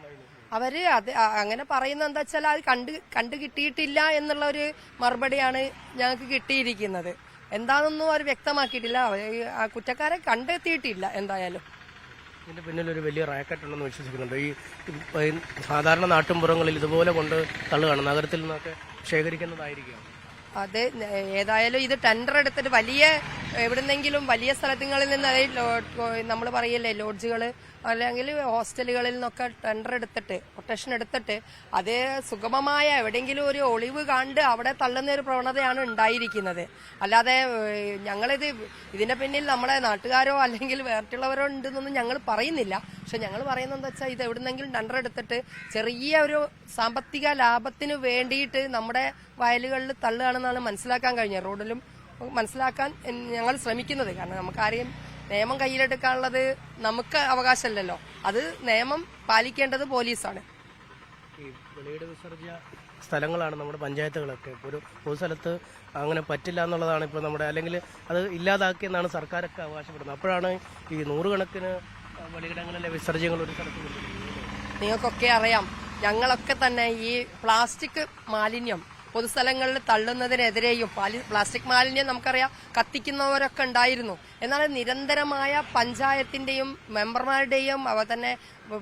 അവർ അത് അങ്ങനെ പറയുന്നത് എന്താ വെച്ചാൽ അത് കണ്ട് കണ്ടു കിട്ടിയിട്ടില്ല എന്നുള്ള ഒരു മറുപടിയാണ് ഞങ്ങൾക്ക് കിട്ടിയിരിക്കുന്നത്. എന്താണെന്നും അവർ വ്യക്തമാക്കിയിട്ടില്ല. അവർ ആ കുറ്റക്കാരെ കണ്ടെത്തിയിട്ടില്ല എന്തായാലും. ഇതിന്റെ പിന്നിൽ ഒരു വലിയ റാക്കറ്റ് ഉണ്ടെന്ന് വിശ്വസിക്കുന്നുണ്ട്. ഈ ഈ സാധാരണ നാട്ടിൻപുറങ്ങളിൽ ഇതുപോലെ കൊണ്ട് തള്ളുകയാണ്. നഗരത്തിൽ നിന്നൊക്കെ ശേഖരിക്കുന്നതായിരിക്കും. അത് ഏതായാലും ഇത് ടെൻഡർ എടുത്തിട്ട് വലിയ എവിടുന്നെങ്കിലും വലിയ സ്ഥലങ്ങളിൽ നിന്ന് നമ്മൾ പറയല്ലേ ലോഡ്ജുകൾ അല്ലെങ്കിൽ ഹോസ്റ്റലുകളിൽ നിന്നൊക്കെ ടെൻഡർ എടുത്തിട്ട് കൊട്ടേഷൻ എടുത്തിട്ട് അത് സുഗമമായ എവിടെയെങ്കിലും ഒരു ഒളിവ് കണ്ട് അവിടെ തള്ളുന്ന ഒരു പ്രവണതയാണ് ഉണ്ടായിരിക്കുന്നത്. അല്ലാതെ ഞങ്ങളിത് ഇതിന്റെ പിന്നിൽ നമ്മളെ നാട്ടുകാരോ അല്ലെങ്കിൽ വേറിട്ടുള്ളവരോ ഉണ്ടെന്നൊന്നും ഞങ്ങൾ പറയുന്നില്ല. പക്ഷെ ഞങ്ങൾ പറയുന്നത് എന്താ വെച്ചാൽ ഇത് എവിടുന്നെങ്കിലും ഡണ്ടർ എടുത്തിട്ട് ചെറിയ ഒരു സാമ്പത്തിക ലാഭത്തിന് വേണ്ടിയിട്ട് നമ്മുടെ വയലുകളിൽ തള്ളുകയാണെന്നാണ് മനസ്സിലാക്കാൻ കഴിഞ്ഞത്. റോഡിലും മനസ്സിലാക്കാൻ ഞങ്ങൾ ശ്രമിക്കുന്നത്. കാരണം നമുക്കാരെയും നിയമം കയ്യിലെടുക്കാനുള്ളത് നമുക്ക് അവകാശമല്ലല്ലോ. അത് നിയമം പാലിക്കേണ്ടത് പോലീസാണ്. സ്ഥലങ്ങളാണ് നമ്മുടെ പഞ്ചായത്തുകളൊക്കെ. ഒരു പൊതു സ്ഥലത്ത് അങ്ങനെ പറ്റില്ല എന്നുള്ളതാണ് ഇപ്പോൾ നമ്മുടെ അല്ലെങ്കിൽ അത് ഇല്ലാതാക്കിയെന്നാണ് സർക്കാരൊക്കെ അവകാശപ്പെടുന്നത്. അപ്പോഴാണ് ഈ നൂറുകണക്കിന് വെളിയിടങ്ങളിലെ വിസർജ്യങ്ങൾ ഒരു സ്ഥലത്ത്. നിങ്ങൾക്കൊക്കെ അറിയാം ഞങ്ങളൊക്കെ തന്നെ ഈ പ്ലാസ്റ്റിക് മാലിന്യം പൊതുസ്ഥലങ്ങളിൽ തള്ളുന്നതിനെതിരെയും പ്ലാസ്റ്റിക് മാലിന്യം നമുക്കറിയാം കത്തിക്കുന്നവരൊക്കെ ഉണ്ടായിരുന്നു എന്നാൽ നിരന്തരമായ പഞ്ചായത്തിന്റെയും മെമ്പർമാരുടെയും അവ തന്നെ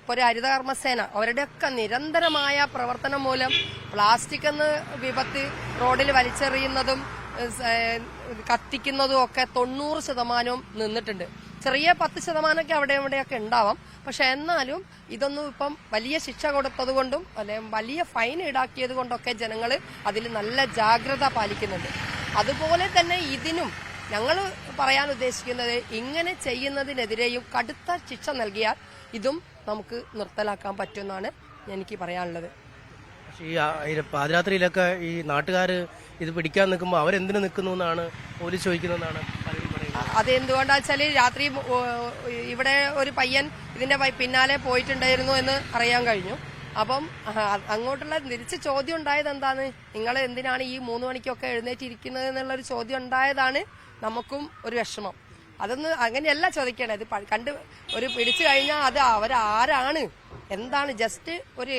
ഒരു ഹരിതകർമ്മസേന അവരുടെയൊക്കെ നിരന്തരമായ പ്രവർത്തനം മൂലം പ്ലാസ്റ്റിക് എന്ന് വിപത്ത് റോഡിൽ വലിച്ചെറിയുന്നതും കത്തിക്കുന്നതും ഒക്കെ തൊണ്ണൂറ് ശതമാനവും നിന്നിട്ടുണ്ട് ചെറിയ പത്ത് ശതമാനമൊക്കെ അവിടെ ഇവിടെയൊക്കെ ഉണ്ടാവാം. പക്ഷെ എന്നാലും ഇതൊന്നും ഇപ്പം വലിയ ശിക്ഷ കൊടുത്തത് കൊണ്ടും അല്ലെ വലിയ ഫൈൻ ഈടാക്കിയത് കൊണ്ടൊക്കെ ജനങ്ങൾ അതിൽ നല്ല ജാഗ്രത പാലിക്കുന്നുണ്ട്. അതുപോലെ തന്നെ ഇതിനും ഞങ്ങൾ പറയാൻ ഉദ്ദേശിക്കുന്നത് ഇങ്ങനെ ചെയ്യുന്നതിനെതിരെയും കടുത്ത ശിക്ഷ നൽകിയാൽ ഇതും നമുക്ക് നിർത്തലാക്കാൻ പറ്റുമെന്നാണ് എനിക്ക് പറയാനുള്ളത്. ഈ പാതിരാത്രിയിലൊക്കെ ഈ നാട്ടുകാർ ഇത് പിടിക്കാൻ നിൽക്കുമ്പോൾ അവരെന്തിനു നിൽക്കുന്നു എന്നാണ് പോലീസ് ചോദിക്കുന്നതെന്നാണ് അതെന്തുകൊണ്ടാ വെച്ചാൽ രാത്രി ഇവിടെ ഒരു പയ്യൻ ഇതിന്റെ പിന്നാലെ പോയിട്ടുണ്ടായിരുന്നു എന്ന് അറിയാൻ കഴിഞ്ഞു. അപ്പം അങ്ങോട്ടുള്ള തിരിച്ച് ചോദ്യം ഉണ്ടായത് എന്താണ്? നിങ്ങൾ എന്തിനാണ് ഈ മൂന്ന് മണിക്കൊക്കെ എഴുന്നേറ്റിരിക്കുന്നത് എന്നുള്ള ഒരു ചോദ്യം ഉണ്ടായതാണ് നമുക്കും ഒരു വിഷമം. അതൊന്ന് അങ്ങനെയല്ല ചോദിക്കേണ്ടത് കണ്ട് ഒരു പിടിച്ചു കഴിഞ്ഞാൽ അത് അവരാരാണ്? എന്താണ് ജസ്റ്റ് ഒരു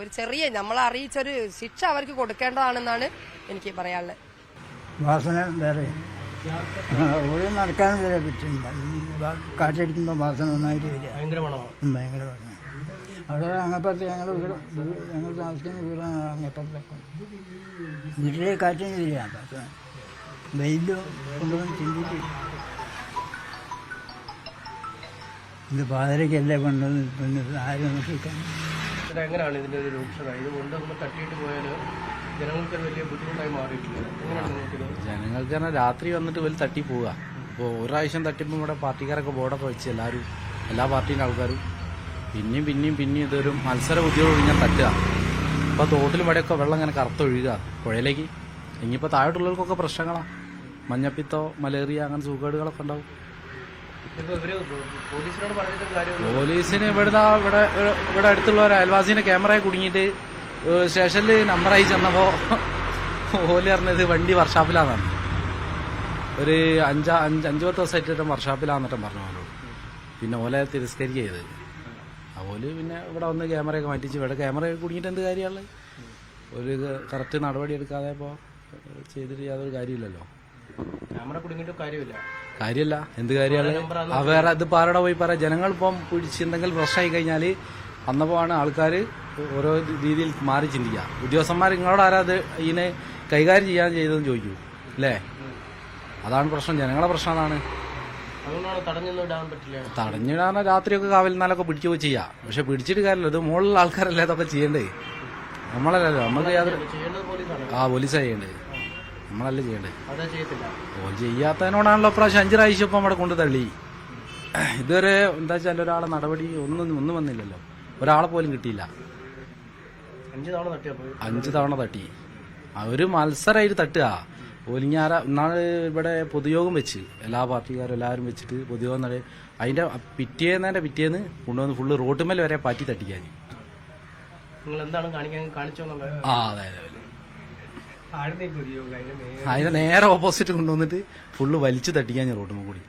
ഒരു ചെറിയ നമ്മളെ അറിയിച്ചൊരു ശിക്ഷ അവർക്ക് കൊടുക്കേണ്ടതാണെന്നാണ് എനിക്ക് പറയാനുള്ളത്. വാസന നടക്കാൻ വരെ പറ്റില്ല കാറ്റടിക്കുമ്പോൾ വാസന നന്നായിട്ട് വരിക. ഭയങ്കര മണമാണ് ഭയങ്കര വാസന അവിടെ അങ്ങപ്പുറത്ത് ഞങ്ങൾ ഞങ്ങൾ താമസിക്കുന്ന വീടാണ് അങ്ങപ്പുറത്തൊക്കെ. വീട്ടിലെ കാറ്റിന് വരിക. വാസന വെയിലും കൊണ്ടുവന്ന് ചിന്തിച്ച്. ഇത് പാതിരക്കല്ലേ കൊണ്ടുവന്ന് പിന്നെ ആരും നോക്കിക്കാൻ? എങ്ങനെയാണ് ഇതിന്റെ ഒരു രൂക്ഷത ഇത് കൊണ്ടൊന്ന് തട്ടിയിട്ട് പോയാൽ ജനങ്ങൾക്ക് വലിയ ബുദ്ധിമുട്ടായി മാറിയിട്ടില്ല. എങ്ങനെയാണ് ജനങ്ങൾക്ക് തന്നെ രാത്രി വന്നിട്ട് വലിയ തട്ടി പോവുക. ഇപ്പോൾ ഒരു പ്രാവശ്യം തട്ടിയപ്പോൾ ഇവിടെ പാർട്ടിക്കാരൊക്കെ ബോർഡൊക്കെ വെച്ച് എല്ലാവരും എല്ലാ പാർട്ടീന്റെ ആൾക്കാരും പിന്നെയും പിന്നെയും പിന്നെയും ഇതൊരു മത്സര ബുദ്ധിയോട് കഴിഞ്ഞാൽ തട്ടുക. അപ്പോൾ തോട്ടിലും ഇവിടെയൊക്കെ വെള്ളം ഇങ്ങനെ കറുത്തൊഴുകുക പുഴയിലേക്ക്. ഇനിയിപ്പോൾ താഴോട്ടുള്ളവർക്കൊക്കെ പ്രശ്നങ്ങളാണ് മഞ്ഞപ്പിത്തോ മലേറിയ അങ്ങനെ സുഖേടുകളൊക്കെ ഉണ്ടാവും. പോലീസിന് ഇവിടുന്ന് ഇവിടെ ഇവിടെ അടുത്തുള്ള ഒരു അയൽവാസിനെ ക്യാമറയെ കുടുങ്ങിയിട്ട് സ്റ്റേഷനിൽ നമ്പറായി ചെന്നപ്പോൾ ഓലി അറിഞ്ഞത് വണ്ടി വർഷാപ്പിലാന്നാണ് ഒരു അഞ്ചാ അഞ്ച് അഞ്ചു പത്ത് ദിവസമായിട്ട് വർഷാപ്പിലാന്നിട്ടും പറഞ്ഞു പോലും പിന്നെ ഓലെ തിരസ്കരിക്കുക ചെയ്ത്. അതുപോലെ പിന്നെ ഇവിടെ വന്ന് ക്യാമറയൊക്കെ മാറ്റിച്ച് ഇവിടെ ക്യാമറ കുടുങ്ങിയിട്ട് എന്ത് കാര്യമാണ് ഒരു കറക്റ്റ് നടപടി എടുക്കാതെ ഇപ്പോൾ ചെയ്തിട്ട് യാതൊരു കാര്യമില്ലല്ലോ ക്യാമറ കുടുങ്ങിയിട്ട് കാര്യമില്ല. കാര്യമില്ല എന്ത് കാര്യമാണ് ആ വേറെ ഇത് ആരോടെ പോയി പറയാം? ജനങ്ങൾ ഇപ്പം പിടിച്ചിട്ടുണ്ടെങ്കിൽ പ്രശ്നമായി കഴിഞ്ഞാൽ അന്നപ്പോഴാണ് ആൾക്കാർ ഓരോ രീതിയിൽ മാറി ചിന്തിക്കുക. ഉദ്യോഗസ്ഥന്മാർ നിങ്ങളോട് ആരാ അത് ഇതിനെ കൈകാര്യം ചെയ്യാൻ ചെയ്തതെന്ന് ചോദിക്കൂ. അല്ലേ? അതാണ് പ്രശ്നം. ജനങ്ങളെ പ്രശ്നം അതാണ്. തടഞ്ഞിടാൻ രാത്രിയൊക്കെ കാവലിനാലൊക്കെ പിടിച്ചു പോയി ചെയ്യാം. പക്ഷെ പിടിച്ചിട്ട് കാര്യമില്ല. ഇത് മുകളിലുള്ള ആൾക്കാരല്ലേ അതൊക്കെ ചെയ്യണ്ടേ? നമ്മളല്ലല്ലോ നമ്മൾക്ക് യാതൊരു ആ പോലീസ് ചെയ്യണ്ടേ? നമ്മളല്ലേ ചെയ്യണ്ടേ? ഓൻ ചെയ്യാത്തതിനോടാണല്ലോ പ്രാവശ്യം അഞ്ച് പ്രാവശ്യം ഇപ്പം അവിടെ കൊണ്ട് തള്ളി. ഇതുവരെ എന്താ വെച്ചാൽ ഒരാളെ നടപടി ഒന്നും ഒന്നും വന്നില്ലല്ലോ. ഒരാളെ പോലും കിട്ടിയില്ല. അഞ്ചു തവണ തട്ടിയപ്പോൾ അഞ്ച് തവണ തട്ടി. ആ ഒരു മത്സരമായിട്ട് തട്ടുക. ഒലിഞ്ഞാര ഇന്നാൾ ഇവിടെ പൊതുയോഗം വെച്ച്. എല്ലാ പാർട്ടിക്കാരും എല്ലാവരും വെച്ചിട്ട് പൊതുയോഗം നട അതിന്റെ പിറ്റേന്നതിന്റെ പിറ്റേന്ന് കൊണ്ടുവന്ന് ഫുള്ള് റോട്ടുമേൽ വരെ പാറ്റി തട്ടിക്കാൻ. നിങ്ങൾ എന്താണ് കാണിക്കാൻ കാണിച്ചോന്നുള്ളത് ആ അതെ അതെ അതിന്റെ നേരെ ഓപ്പോസിറ്റ് കൊണ്ടുവന്നിട്ട് ഫുള്ള് വലിച്ചു തട്ടിക്കാൻ റോട്ടുമ്മ കൂടി.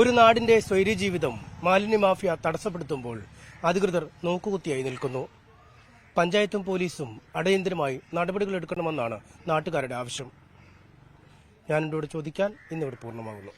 ഒരു നാടിന്റെ സ്വൈര്യ ജീവിതം മാലിന്യ മാഫിയ തടസ്സപ്പെടുത്തുമ്പോൾ അധികൃതർ നോക്കുകുത്തിയായി നിൽക്കുന്നു. പഞ്ചായത്തും പോലീസും അടിയന്തരമായി നടപടികൾ എടുക്കണമെന്നാണ് നാട്ടുകാരുടെ ആവശ്യം. ഞാനിവിടെ ചോദിക്കാൻ ഇന്നിവിടെ പൂർണമാകുന്നു.